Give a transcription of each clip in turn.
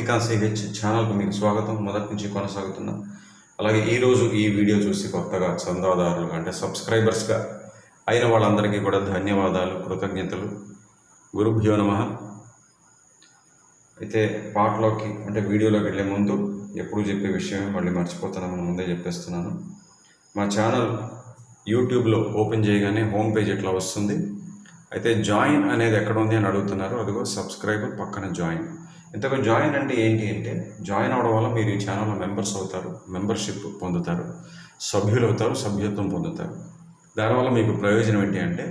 Srikanth CH ఛానల్కు మీకు స్వాగతం. మొదటి నుంచి కొనసాగుతున్నాం. అలాగే ఈరోజు ఈ వీడియో చూసి కొత్తగా చందాదారులుగా అంటే సబ్స్క్రైబర్స్గా అయిన వాళ్ళందరికీ కూడా ధన్యవాదాలు కృతజ్ఞతలు. గురుభ్యో నమ. అయితే పాటలోకి అంటే వీడియోలోకి వెళ్ళే ముందు ఎప్పుడు చెప్పే విషయం మళ్ళీ మర్చిపోతున్నామని ముందే చెప్పేస్తున్నాను. మా ఛానల్ యూట్యూబ్లో ఓపెన్ చేయగానే హోమ్ పేజ్ ఇట్లా వస్తుంది? అయితే జాయిన్ అనేది ఎక్కడ ఉంది అని అడుగుతున్నారు. అదిగో సబ్స్క్రైబర్ పక్కన జాయిన్. ఇంతకు జాయిన్ అంటే ఏంటి అంటే జాయిన్ అవడం వల్ల మీరు ఈ ఛానల్లో మెంబర్స్ అవుతారు మెంబర్షిప్ పొందుతారు సభ్యులు అవుతారు సభ్యత్వం పొందుతారు. దానివల్ల మీకు ప్రయోజనం ఏంటి అంటే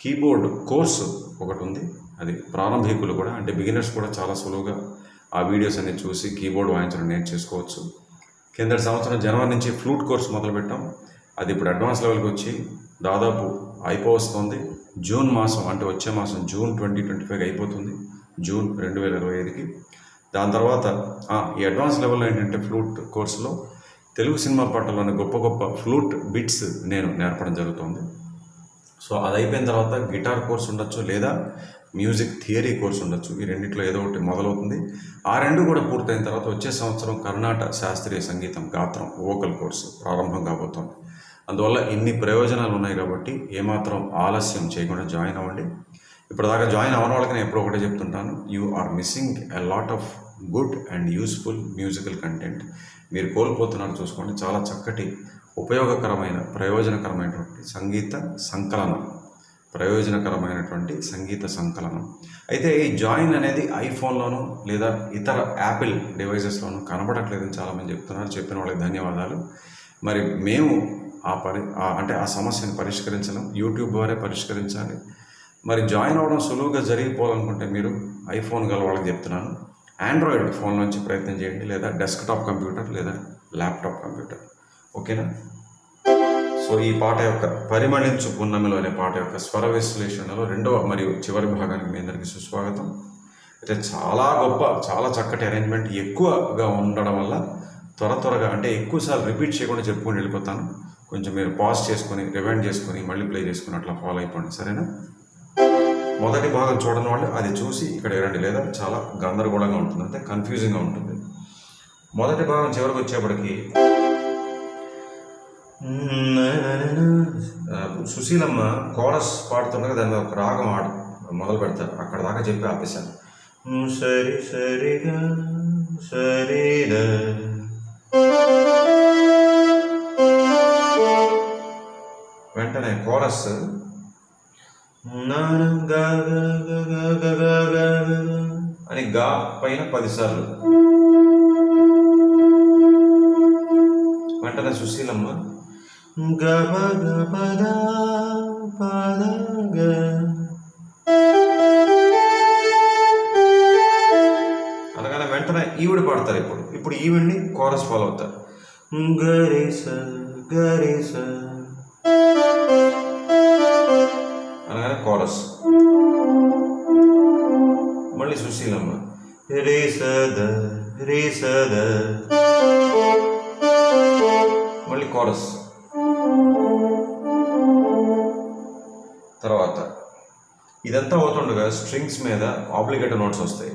కీబోర్డ్ కోర్సు ఒకటి ఉంది. అది ప్రారంభికులు కూడా అంటే బిగినర్స్ కూడా చాలా సులువుగా ఆ వీడియోస్ అన్ని చూసి కీబోర్డ్ వాయించడం నేర్చేసుకోవచ్చు. కిందటి సంవత్సరం జనవరి నుంచి ఫ్లూట్ కోర్స్ మొదలుపెట్టాం. అది ఇప్పుడు అడ్వాన్స్ లెవెల్కి వచ్చి దాదాపు అయిపోవస్తుంది. జూన్ మాసం అంటే వచ్చే మాసం జూన్ ట్వంటీ ట్వంటీ ఫైవ్ అయిపోతుంది. జూన్ రెండు వేల ఇరవై ఐదుకి. దాని తర్వాత ఆ, ఈ అడ్వాన్స్ లెవెల్లో ఏంటంటే ఫ్లూట్ కోర్సులో తెలుగు సినిమా పాటల్లోని గొప్ప గొప్ప ఫ్లూట్ బిట్స్ నేను నేర్పడం జరుగుతుంది. సో అది అయిపోయిన తర్వాత గిటార్ కోర్స్ ఉండొచ్చు లేదా మ్యూజిక్ థియరీ కోర్స్ ఉండొచ్చు. ఈ రెండిట్లో ఏదో ఒకటి మొదలవుతుంది. ఆ రెండు కూడా పూర్తయిన తర్వాత వచ్చే సంవత్సరం కర్ణాటక శాస్త్రీయ సంగీతం గాత్రం వోకల్ కోర్సు ప్రారంభం కాబోతోంది. అందువల్ల ఇన్ని ప్రయోజనాలు ఉన్నాయి కాబట్టి ఏమాత్రం ఆలస్యం చేయకుండా జాయిన్ అవ్వండి. ఇప్పటిదాకా జాయిన్ అవ్వని వాళ్ళకి నేను ఎప్పుడో ఒకటే చెప్తుంటాను you are missing a lot of good and useful musical content మీరు కోల్పోతున్నారు చూసుకోండి చాలా చక్కటి ఉపయోగకరమైన ప్రయోజనకరమైనటువంటి సంగీత సంకలనం. ప్రయోజనకరమైనటువంటి సంగీత సంకలనం. అయితే ఈ జాయిన్ అనేది ఐఫోన్లోను లేదా ఇతర యాపిల్ డివైజెస్లోనూ కనబడట్లేదని చాలామంది చెప్తున్నారు. చెప్పిన వాళ్ళకి ధన్యవాదాలు. మరి మేము ఆ పరి అంటే ఆ సమస్యను పరిష్కరించడం యూట్యూబ్ ద్వారా పరిష్కరించాలి. మరి జాయిన్ అవ్వడం సులువుగా జరిగిపోవాలనుకుంటే మీరు ఐఫోన్ గల వాళ్ళకి చెప్తున్నాను. ఆండ్రాయిడ్ ఫోన్ నుంచి ప్రయత్నం చేయండి లేదా డెస్క్టాప్ కంప్యూటర్ లేదా ల్యాప్టాప్ కంప్యూటర్ ఓకేనా? సో ఈ పాట యొక్క పరిమళించు పున్నమిలో అనే పాట యొక్క స్వర విశ్లేషణలో రెండవ మరియు చివరి భాగానికి మీ అందరికీ సుస్వాగతం. అయితే చాలా గొప్ప చాలా చక్కటి అరేంజ్మెంట్ ఎక్కువగా ఉండడం వల్ల త్వర త్వరగా అంటే ఎక్కువసార్లు రిపీట్ చేయకుండా చెప్పుకొని వెళ్ళిపోతాను. కొంచెం మీరు పాజ్ చేసుకొని రివైండ్ చేసుకొని మళ్ళీ ప్లే చేసుకుని అట్లా ఫాలో అయిపోండి. సరేనా? మొదటి భాగం చూడని వాళ్ళు అది చూసి ఇక్కడ వినండి లేదా చాలా గందరగోళంగా ఉంటుంది అంటే కన్ఫ్యూజింగ్గా ఉంటుంది. మొదటి భాగం చివరికి వచ్చేప్పటికి సుశీలమ్మ కోరస్ పాడుతుండగా దాని ఒక రాగం ఆడు మొదలు పెడతారు. అక్కడ దాకా చెప్పి ఆపేశాను సరి సరిగా సరిగా వెంటనే కోరస్ అని గా పైన పదిసార్లు. వెంటనే సుశీలమ్మ గబ పద గ. వెంటనే ఈవిడ పాడతారు ఇప్పుడు. ఇప్పుడు ఈవిడ్ని కోరస్ ఫాలో అవుతారు. గరిస గరిస అనగానే కోరస్. మళ్ళీ సుశీలమ్మ. రే సద రే సద. మళ్ళీ కోరస్. తర్వాత. ఇదంతా అవుతుండగా స్ట్రింగ్స్ మీద ఆబ్లిగేటర్ నోట్స్ వస్తాయి.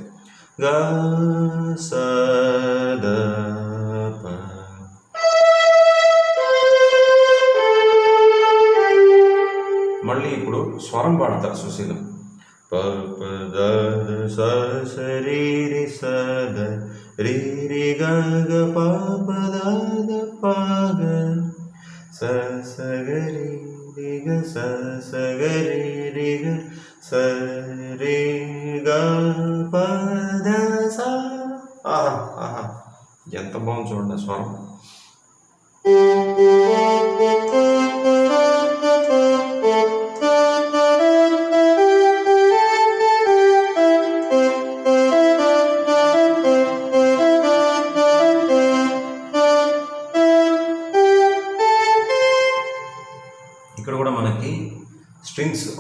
గా స స్వరం పాడతారు సుశీలం ప ప ద ద స స రి రి స ద రి రి గ గ ప ప ద ద ప గ స స గ రి రి గ స స గ రి రి గ స రి గ ప ద స ఆహా ఆహా ఎంత బాగుంది చూడండి ఆ స్వరం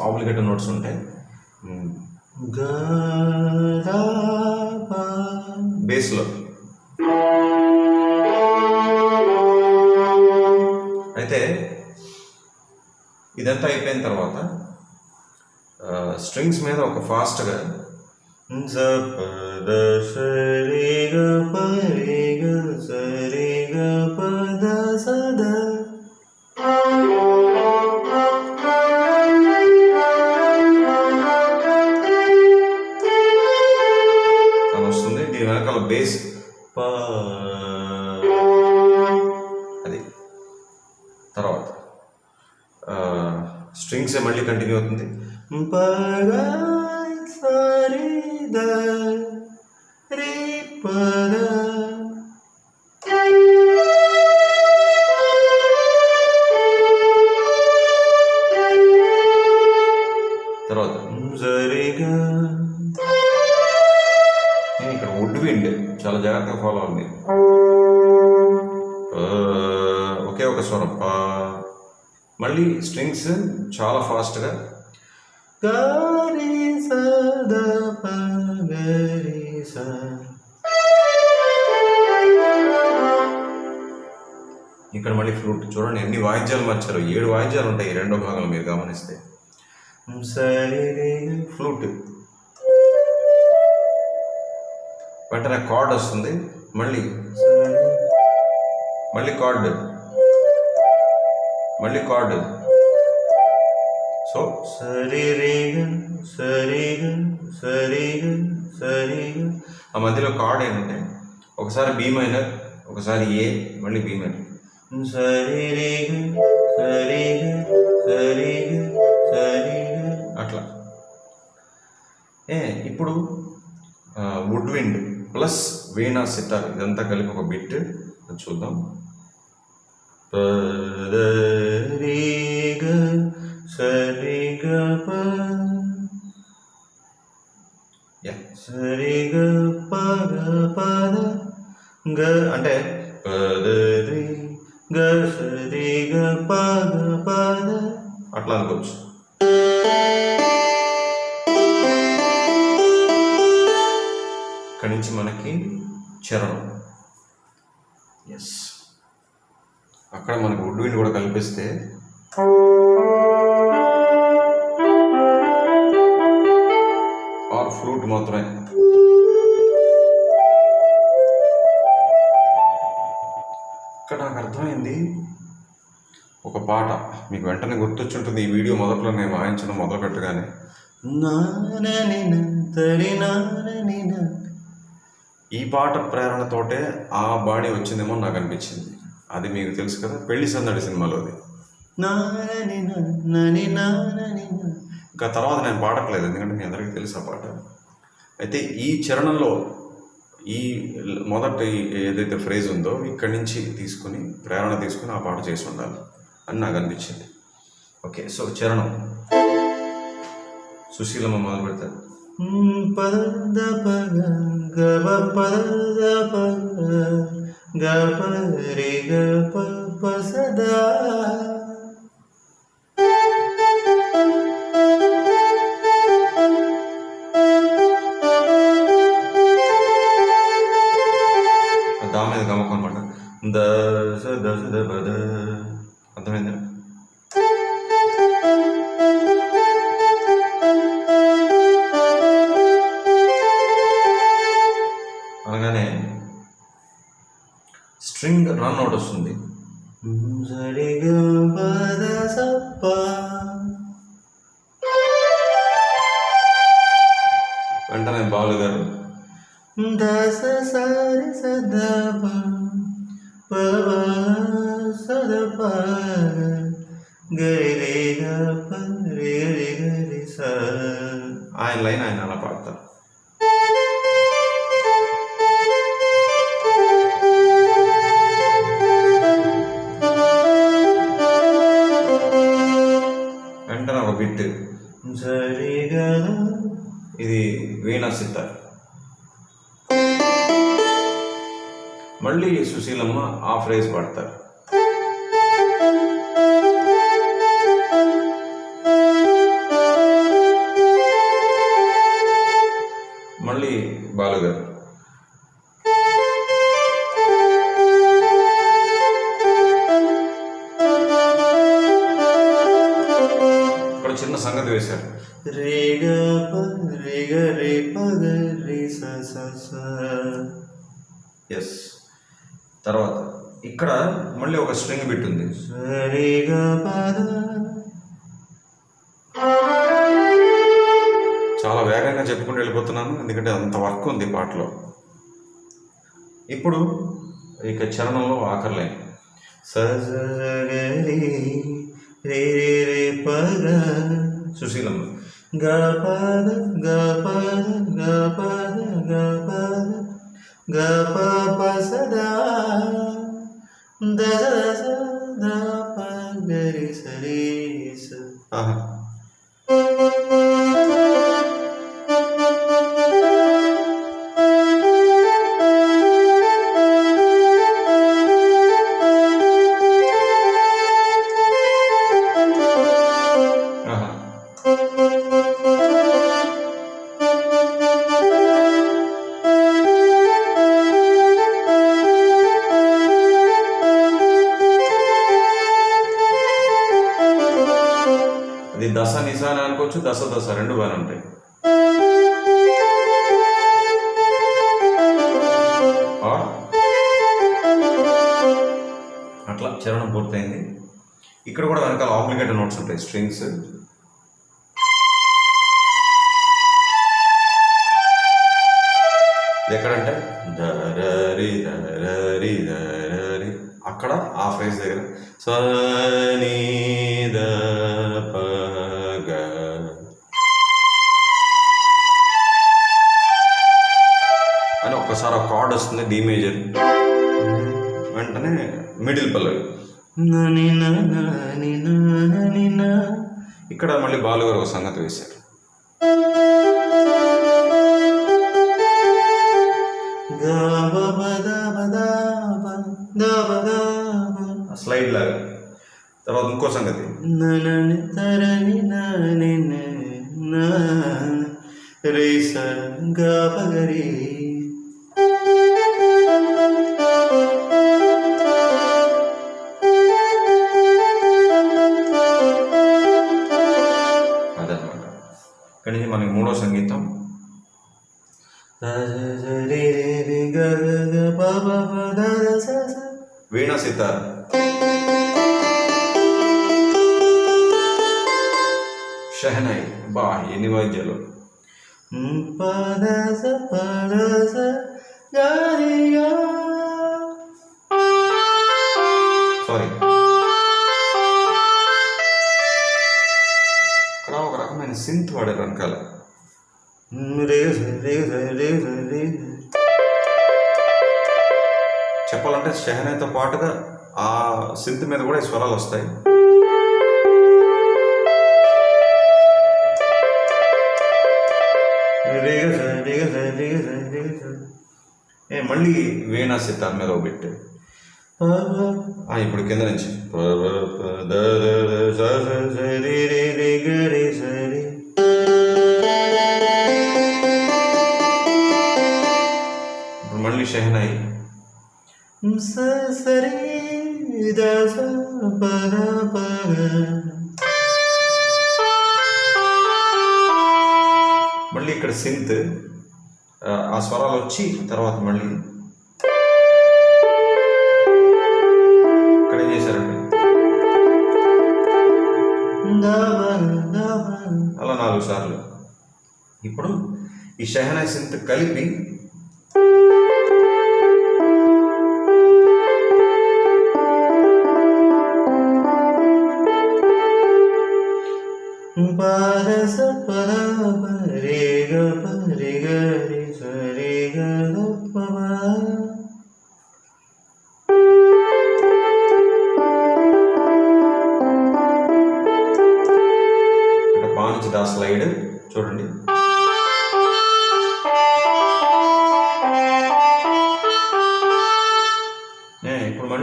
ఆబ్లిగేటివ్ నోట్స్ ఉంటాయి. బేస్లో. అయితే ఇదంతా అయిపోయిన తర్వాత స్ట్రింగ్స్ మీద ఒక ఫాస్ట్గా మళ్ళీ కంటిన్యూ అవుతుంది. ద తర్వాత సరిగా ఇక్కడ వుడ్ విండ్ చాలా జాగ్రత్తగా ఫాలో అవ్వండి. ఒకే ఒక స్వరం. పా మళ్ళీ స్ట్రింగ్స్ చాలా ఫాస్ట్గా. గారి సద గరి ఇక్కడ మళ్ళీ ఫ్లూట్ చూడండి ఎన్ని వాయిద్యాలు మార్చారు. ఏడు వాయిద్యాలు ఉంటాయి రెండో భాగంలో మీరు గమనిస్తే. సరే ఫ్లూట్ వెంటనే కార్డ్ వస్తుంది. మళ్ళీ. మళ్ళీ కార్డ్. మళ్ళీ కార్డ్. సో? సరిరేగ సరిగ సరిగ సరిగ ఆ మధ్యలో కార్డ్ ఏంటంటే ఒకసారి బీ మైనర్ ఒకసారి ఏ మళ్ళీ బీ మైనర్. సరిరేగ సరిగ సరిగ సరిగ అట్లా. ఏ ఇప్పుడు woodwind plus veena sitar ఇదంతా కలిపి ఒక బిట్ చూద్దాం. పదరిగ సరిగ సరిగ పగ పద గ అంటే పదరి గ సరిగ పగ పద అట్లా అనుకోవచ్చు ఇక్కడి నుంచి మనకి చరణం ఎస్ అక్కడ మనకు వుడ్ కూడా కల్పిస్తే ఆర్ ఫ్లూట్ మాత్రమే. ఇక్కడ నాకు అర్థమైంది ఒక పాట మీకు వెంటనే గుర్తొచ్చుంటుంది. ఈ వీడియో మొదట్లో నేను వాయించడం మొదలు పెట్టగానే ఈ పాట ప్రేరణతోటే ఆ బాడీ వచ్చిందేమో నాకు అనిపించింది. అది మీకు తెలుసు కదా? పెళ్ళి సందడి సినిమాలోది. ఇంకా తర్వాత నేను పాడట్లేదు ఎందుకంటే మీ అందరికీ తెలుసు ఆ పాట. అయితే ఈ చరణంలో ఈ మొదటి ఏదైతే ఫ్రేజ్ ఉందో ఇక్కడి నుంచి తీసుకుని ప్రేరణ తీసుకుని ఆ పాట చేసి ఉండాలి అని నాకు అనిపించింది. ఓకే సో చరణం. సుశీలమ్మ మొదలు పెడతారు. పద పగ గవ పద. పగ గప రి గప పసదా దా వెంటనే బాలు గారు దశ సరి సదా పవ సద గరి ఆయన లైన్ ఆయన అలా పాడతారు. మళ్ళీ సుశీలమ్మ ఆ ఫ్రేజ్ పాడతారు చాలా వేగంగా చెప్పుకుంటూ వెళ్ళిపోతున్నాను ఎందుకంటే అంత వర్క్ ఉంది పాటలో. ఇప్పుడు ఇక చరణంలో ఆఖరి లైన్. స గ రే రే రే సుశీలమ్మ. గ ప ద గ ద గ ప ద గ ప వెనకాల ఆబ్లిగేట్ నోట్స్ ఉంటాయి. స్ట్రింగ్స్. ఎక్కడంటే? దరరి దరరి దరరి. అక్కడ ఆ ఫ్రేజ్ దగ్గర. సనీ ద అని ఒక్కసారి ఒక కార్డ్ వస్తుంది డి మేజర్ బాలుగారు ఒక సంగతి వేశారు. స్లైడ్ లాగా. తర్వాత ఇంకో సంగతి. రే స గ షెహనాయి బా ఎన్ని వాద్యాలు సారీ ఇక్కడ ఒక రకమైన సింత్ వాడారు వెనకాల చెప్పాలంటే షెహనాయితో పాటుగా ఆ సింత్ మీద కూడా ఈ స్వరాలు వస్తాయి మళ్ళీ వీణా సితార్ మీద ఒక బిట్ ప ప ఆ, ఇప్పుడు కింద నుంచి ప, ప, ప, ద, ద, ద, స, స, స రే రే రే గ రే స రే ఇప్పుడు మళ్ళీ షెహనాయి స స రే ఇక్కడ సింత్ ఆ, స్వరాలు వచ్చి తర్వాత మళ్ళీ ఇక్కడ ఏం చేశారండి? అలా నాలుగు సార్లు. ఇప్పుడు ఈ షెహనాయి సింత్ కలిపి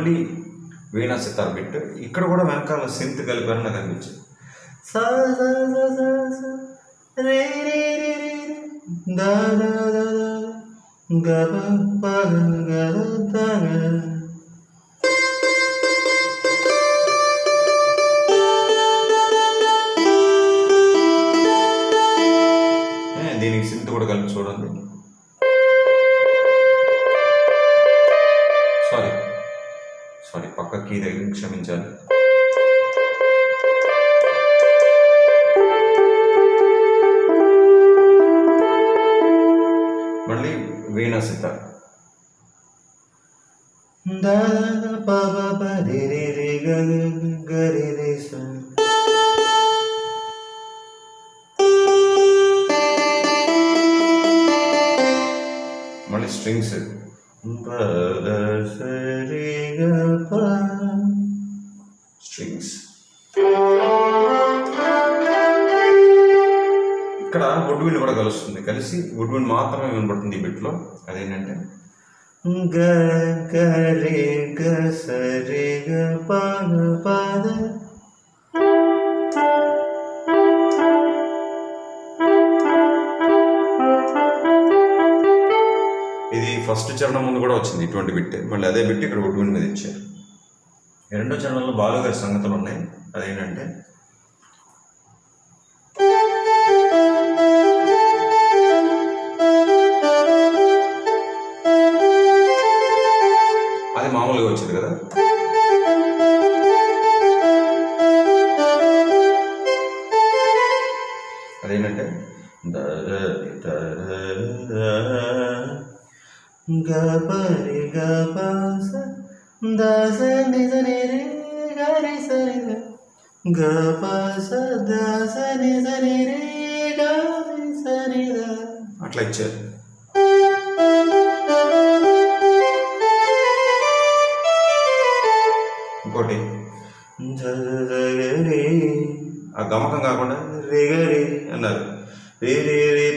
మళ్ళీ వీణా సితార్ బిట్ ఇక్కడ కూడా వెనకాల సింత్ కలిపారని నాకు అనిపించింది స స స స స రే రే రే రే ద ద ద ద నీ దగ్గర క్షమించాలి. వుడ్ విన్ మాత్రమే వినపడుతుంది ఈ బిట్లో. అదేంటంటే? గ గ రి గ స రి గ ప గ ప ద. ఇది ఫస్ట్ చరణం ముందు కూడా వచ్చింది ఇటువంటి బిట్. మళ్ళీ అదే బిట్ ఇక్కడ విన్ మీద ఇచ్చారు. రెండో చరణంలో బాలుగారి సంగతులు ఉన్నాయి. అదేంటంటే? ప స ద నిజ ని గరి సరి రి గ నిజ స గరి సరి అట్లా ఇచ్చారు. ఇంకోటి. ఆ గమకం కాకుండా రి అన్నారు. రి రి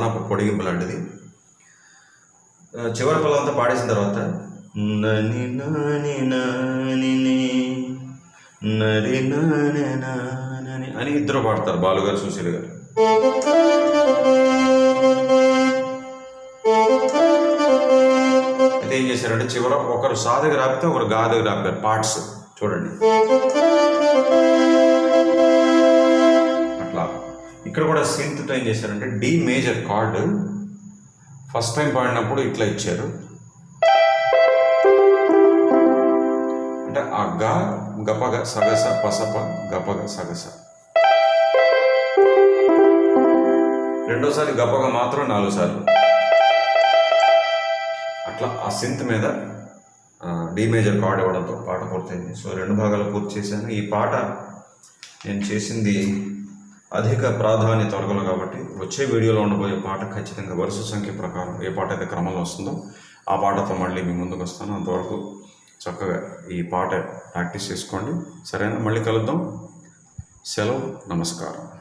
అదనపు పొడిగింపు లాంటిది. ఆ, చివరి పిల్లలంతా పాడేసిన తర్వాత నని నాని నాని ని నరి నాని అని ఇద్దరు పాడతారు బాలుగారు సుశీల్ గారు. అయితే ఏం చేశారంటే చివర ఒకరు సాధకు రాపితే ఒకరు గాధకు రాపారు పార్ట్స్. చూడండి. ఇక్కడ కూడా సింత్ ఏం చేశారంటే D major chord first time పాడినప్పుడు ఇట్లా ఇచ్చారు. అంటే ఆ గ గపగ సగస పసప గపగ సగస. రెండోసారి గపగ మాత్రం నాలుగు సార్లు అట్లా ఆ సింత్ మీద డి మేజర్ కార్డ్ ఇవ్వడంతో పాట పూర్తయింది. సో రెండు భాగాలు పూర్తి చేశాను. ఈ పాట నేను చేసింది అధిక ప్రాధాన్యత వర్గంలో కాబట్టి వచ్చే వీడియోలో ఉండబోయే పాట ఖచ్చితంగా వరుస సంఖ్య ప్రకారం ఏ పాట అయితే క్రమంలో వస్తుందో ఆ పాటతో మళ్ళీ మీ ముందుకు వస్తాను. అంతవరకు చక్కగా ఈ పాట ప్రాక్టీస్ చేసుకోండి. సరేనా? మళ్ళీ కలుద్దాం. సెలవు. నమస్కారం.